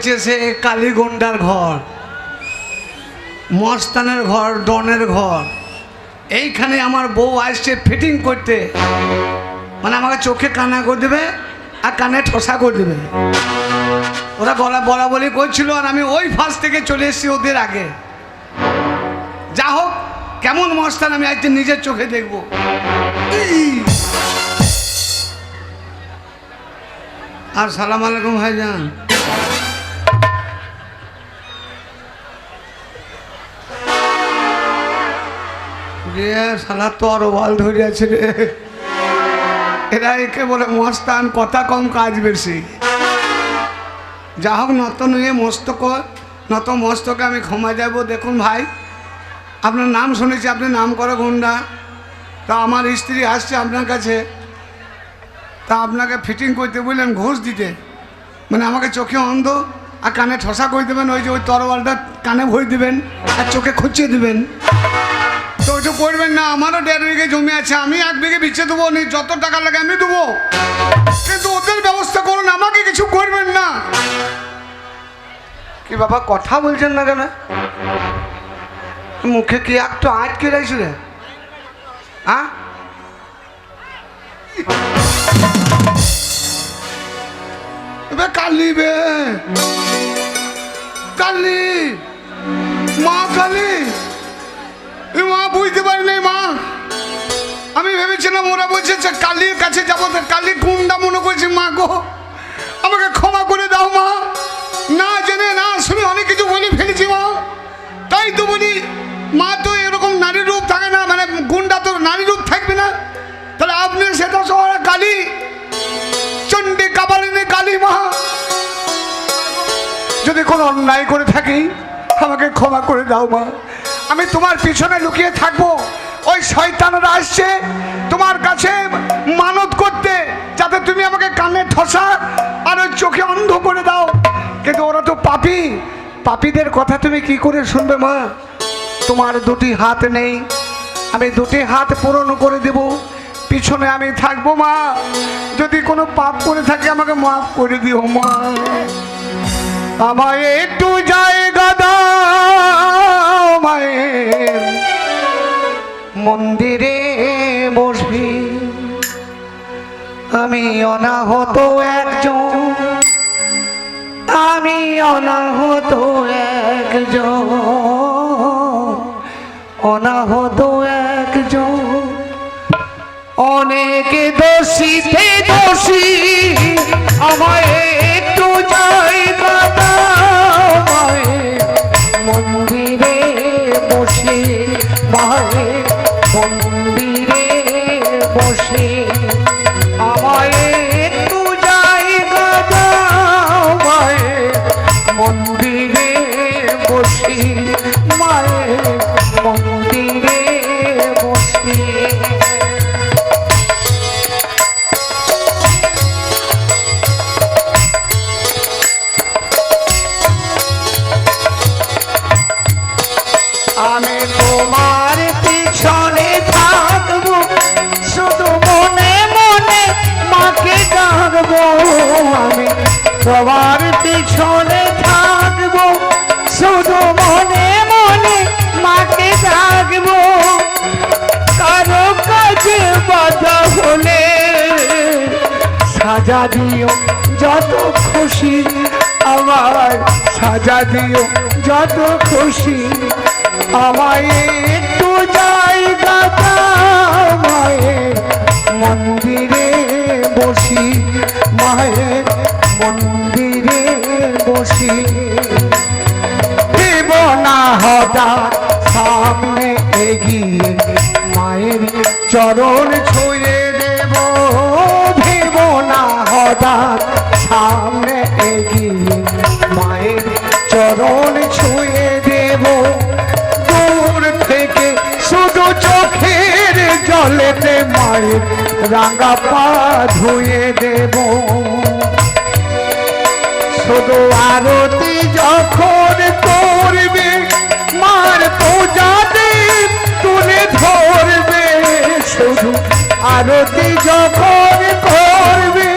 হচ্ছে সে কালীগন্ডার ঘর, মস্তানের ঘর, ডনের ঘর। এইখানে আমার বউ আসছে ফিটিং করতে। মানে আমাকে চোখে কানা করে দেবে আর কানে ঠোসা করে দেবে। ওরা বলা বলা বলি করছিল আর আমি ওই ফাঁস থেকে চলে এসেছি ওদের আগে। যা হোক, কেমন মস্তান আমি আজকে নিজের চোখে দেখব! আর সালাম আলাইকুম ভাইজান। সালা তো আরও বল ধরে রে। এরা একে বলে মস্তান, কথা কম, কাজ বেশি। যা হোক মস্তক, নত মস্তকে আমি ক্ষমা যাব দেখুন ভাই, আপনার নাম শুনেছি, আপনি নাম করে গুন্ডা। তা আমার স্ত্রী আসছে আপনার কাছে। তা আপনাকে ফিটিং করতে বললেন ঘুষ দিতে। মানে আমাকে চোখে অন্ধ আর কানে ঠসা করে দেবেন, ওই যে ওই তরোয়ালটা কানে ভরে দেবেন আর চোখে খুঁচিয়ে দেবেন। করবেন না আমারও দেড় বিঘে জমি আছে আমি এক বিঘে বিচ্ছে দেবো নি যত টাকা লাগে আমি দেবো। কিন্তু ওদের ব্যবস্থা করুন আমাকে কিছু করবেন না। কি বাবা কথা বলছেন না কেন? মুখে কি একটু আটকে রয়েছে রে? হ্যাঁ? কালি বে। কালি মা কালি। মা বুঝতে পারিনি, মা। আমি ভেবেছিলাম ওরা বলছে যে কালির কাছে যাব কালি গুন্ডা মনে করছি, মা গো, আমাকে ক্ষমা করে দাও, মা। না জেনে, না শুনে অনেক কিছু বলে ফেলেছি, মা। তাই তো বলি, মা তো এরকম নারী রূপ থাকে না মানে গুন্ডা তো নারী রূপ থাকবে না। তাহলে আপনি সেটা শহরে কালী, চণ্ডী কাবালিনী কালী, মা। যদি কোনো অন্যায় করে থাকি, আমাকে ক্ষমা করে দাও, মা। আমি তোমার পিছনে লুকিয়ে থাকব। ওই শয়তানরা আসছে তোমার কাছে মানত করতে, যাতে তুমি আমাকে কানে ঠসা আর ওই চোখে অন্ধ করে দাও। কিন্তু ওরা তো পাপি। পাপীদের কথা তুমি কি করে শুনবে, মা? তোমার দুটি হাত নেই। আমি দুটি হাত পূরণ করে দেব। পিছনে আমি থাকব, মা। যদি কোনো পাপ করে থাকে, আমাকে মাফ করে দিও, মা। আমায় একটু জায়গা দাও। মন্দিরে বসবি। আমি অনাহত একজন। আমি অনাহত একজন। অনাহত একজন। অনেক দোষীতে দোষী। আমায় একটু দাও মায়ের মন্দিরে। সাজা দিও, যত খুশি আমার সাজা দিও, যত খুশি আমায় একটু যাই দাদা মায়ের মন্দিরে বসি। জলেতে মায়ের রাঙা পা ধুয়ে দেব। শুধু আরতি যখন করবে, মার পূজাতে তুলে ধরবে। শুধু আরতি যখন করবে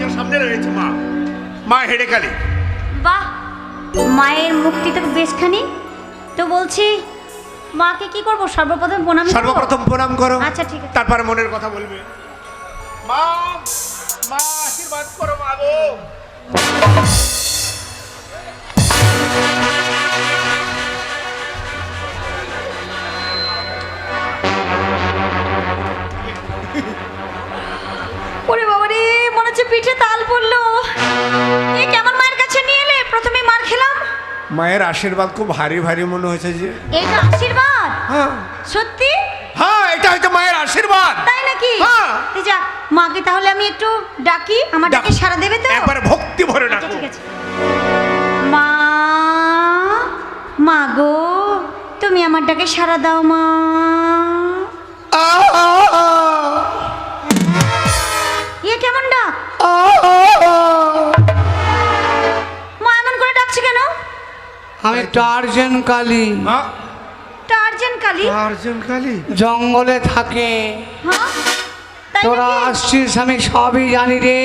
দেখো সামনে রয়েছে মা। মা হেডে কালী বাহ মায়ের মুক্তি তো বেশখানি। তো বলছি মাকে কি করব? সর্বপ্রথম প্রণাম সর্বপ্রথম প্রণাম করো। আচ্ছা, ঠিক আছে। তারপরে মনের কথা বলবে। মা মা আশীর্বাদ করো মা গো। ওরে বাবা হচ্ছে পিঠে তাল পড়ল। এ কেমন মায়ের কাছে নিয়ে এলে? প্রথমে মার খেলাম। মায়ের আশীর্বাদ খুব ভারী ভারী মনে হয়েছে যে। এইটা আশীর্বাদ? হ্যাঁ। সত্যি? হ্যাঁ এটা হচ্ছে মায়ের আশীর্বাদ। তাই নাকি? হ্যাঁ। যা মাকে তাহলে আমি একটু ডাকি। আমার ডাকে। সারা দেবে তো? একবার ভক্তি ভরে আচ্ছা ডাকো। ঠিক আছে। মা মা গো তুমি আমার ডাকে সারা দাও মা। আমি টার্জেন কালী। হ্যাঁ? টার্জেন কালি? অর্জুন কালী? জঙ্গলে থাকে। হ্যাঁ? তোরা আসছিস আমি সবই জানি রে।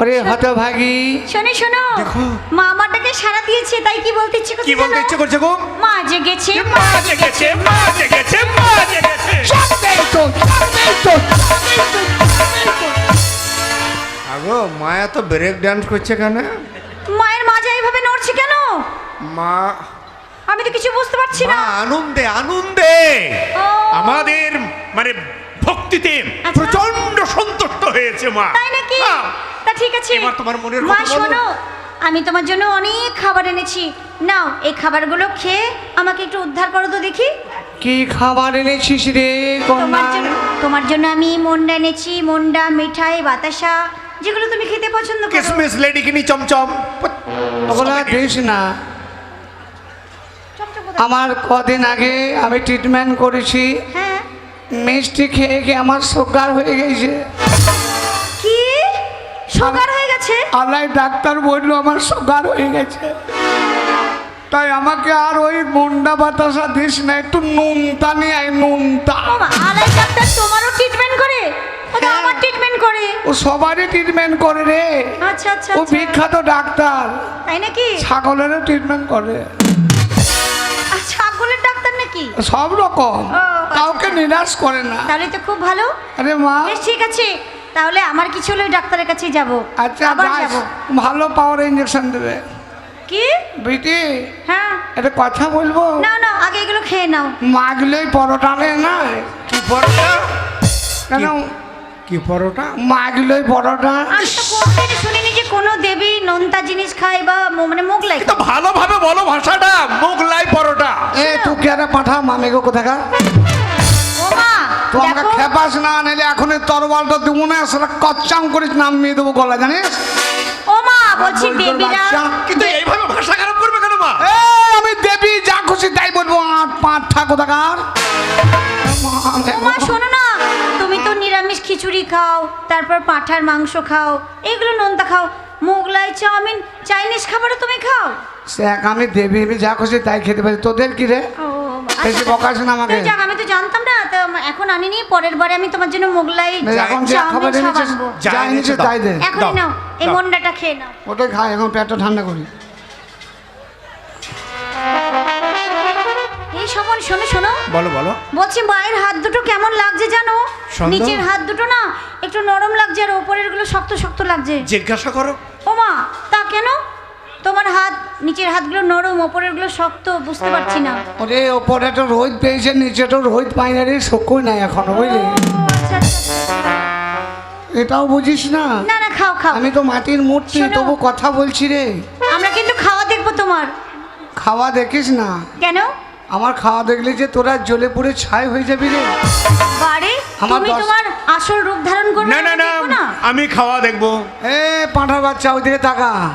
ওরে হতভাগী। শোনো শোনো। দেখো। মা আমার ডাকে সারা দিয়েছে তাই কি বলতে ইচ্ছে করছে কি বলতে ইচ্ছে করছে গো? মা জেগেছে মা জেগেছে মা জেগেছে মা জেগেছে। আগো মায়া তো ব্রেক ডান্স করছে কেন? মায়ের মাজা এইভাবে নড়ছে কেন? মা। আমি তো কিছু বুঝতে পারছি মা না। আনন্দে আনন্দে। ও। আমাদের মানে ভক্তিতে আচ্ছা। প্রচণ্ড সন্তুষ্ট হয়েছে মা। তাই নাকি? হ্যাঁ। তা ঠিক আছে। এবার তোমার মনের মা কথা বলো। শোনো আমি তোমার জন্য অনেক খাবার এনেছি। নাও এই খাবারগুলো খেয়ে আমাকে একটু উদ্ধার করো তো দেখি। কি খাবার এনেছিস রে কন্যা? তোমার জন্য তোমার জন্য আমি মন্ডা এনেছি। মন্ডা মিঠাই বাতাসা যেগুলো তুমি খেতে পছন্দ করো। কিসমিস লেডিকিনি চমচম ওগুলা দিস না। আমার কদিন আগে আমি ট্রিটমেন্ট করেছি। হ্যাঁ। মিষ্টি খেয়ে খেয়ে আমার সুগার হয়ে গেছে। কি? সুগার হয়ে গেছে? আল্লাহ ডাক্তার বলল আমার সুগার হয়ে গেছে। তাই আমাকে আর ওই মন্ডা বাতাসা দিস না একটু নুনতা নিয়ে আয় নুনতা। আলাই ডাক্তার তোমারও ট্রিটমেন্ট করে। আমার ট্রিটমেন্ট করে। ও সবারই ট্রিটমেন্ট করে রে। আচ্ছা আচ্ছা ও আচ্ছা। বিখ্যাত ডাক্তার। তাই নাকি? ছাগলেরও ট্রিটমেন্ট করে। ছাগলের ডাক্তার নাকি? সব রকম। আচ্ছা, কাউকে। নিরাশ করে না। তাহলে তো খুব ভালো। আরে মা। ঠিক আছে। তাহলে আমার কিছু হলে ডাক্তারের কাছেই যাব। আচ্ছা আবার যাব। ভালো পাওয়ার ইঞ্জেকশন দেবে। কি? বিটি হ্যাঁ। এটা কথা বলব? না না আগে এগুলো খেয়ে নাও। মাগলেই পরোটা নেই না। কি পরোটা? কেন? কি পরোটা? মাগলেই পরোটা। আমি তো কোনোদিনই শুনিনি যে কোনো দেবী নোনতা জিনিস খায় বা ম- মানে মোগলাই তো ভালোভাবে বলো ভাষাটা মোগলাই পরোটা। এ তুই কে আরে পাঠা মামিগো কোথাকার? ও মা তো আমাকে দেখো। খেপাস না নিলে এখন এই তরবালটা দেবো না সেটা কচ্চাম করে নামিয়ে দেবো গলা জানিস? ও মা বলছি দেবীরা বাচ্চা। কিন্তু এইভাবে ভাষা খারাপ করবে কেন মা? এ আমি দেবী যা খুশি তাই বলব। আট পাঁচ ঠা কোথাকার? ও মা শোনো না খিচুড়ি খাও তারপর পাঁঠার মাংস খাও এগুলো নোনতা খাও। মোগলাই চাউমিন চাইনিজ খাবারও তুমি খাও? এক আমি দেবী আমি যা খুশি তাই খেতে পারি। তোদের কি রে? বেশি বকাস না আমাকে। যাক আমি তো জানতাম না তো এখন আনিনি পরের বারে আমি তোমার জন্য মোগলাই এখন যা খাবার এনেছিস যা এনেছিস তাই দে। এখনই দাও, নাও এই মন্ডাটা খেয়ে নাও। ওটাই খাই এখন পেটটা ঠান্ডা করি। শোনো শোনো। বলো বলো। বলছি মায়ের হাত দুটো কেমন লাগছে জানো। নিচের হাত দুটো না একটু নরম লাগছে আর ওপরেরগুলো শক্ত শক্ত লাগছে। জিজ্ঞাসা করো। ও মা তা কেন? তোমার হাত নিচের হাতগুলো নরম ওপরেরগুলো শক্ত বুঝতে পারছি না। ওরে ওপরে তো রোহিত পেয়েছে নিচে তো রোদ পাই না রে শকুই নাই এখনও বুঝলি? ও, আচ্ছা, আচ্ছা। এটাও বুঝিস না? না না খাও খাও। আমি তো মাটির মূর্তি শোনো। তবু কথা বলছি রে। আমরা কিন্তু খাওয়া দেখব তোমার। খাওয়া দেখিস না। কেন? আমার খাওয়া দেখলে যে তোরা জ্বলে পুড়ে ছাই হয়ে যাবি রে। বারে আমার তুমি দশ- তোমার আসল রূপ ধারণ করবে না না না আমি খাওয়া দেখব। এ পাঁঠার বাচ্চা ওইদিকে তাকা।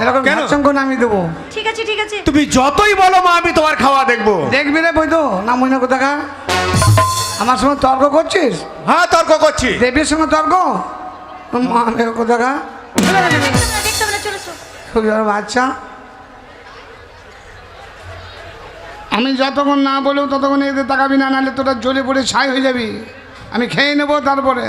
এরকম কেন? সঙ্গ নামিয়ে দেবো। ঠিক আছে ঠিক আছে। তুমি যতই বলো মা আমি তোমার খাওয়া দেখব। দেখবি রে বই তো না কোথাকা আমার সঙ্গে তর্ক করছিস? হ্যাঁ তর্ক করছি। দেবীর সঙ্গে তর্ক? মা কোথাকা দেখতে হবে না, না চলে বড় বাচ্চা। আমি যতক্ষণ না বলেও ততক্ষণ এদের তাকাবি না, নাহলে তোরা জ্বলে পড়ে ছাই হয়ে যাবি। আমি খেয়ে নেব তারপরে।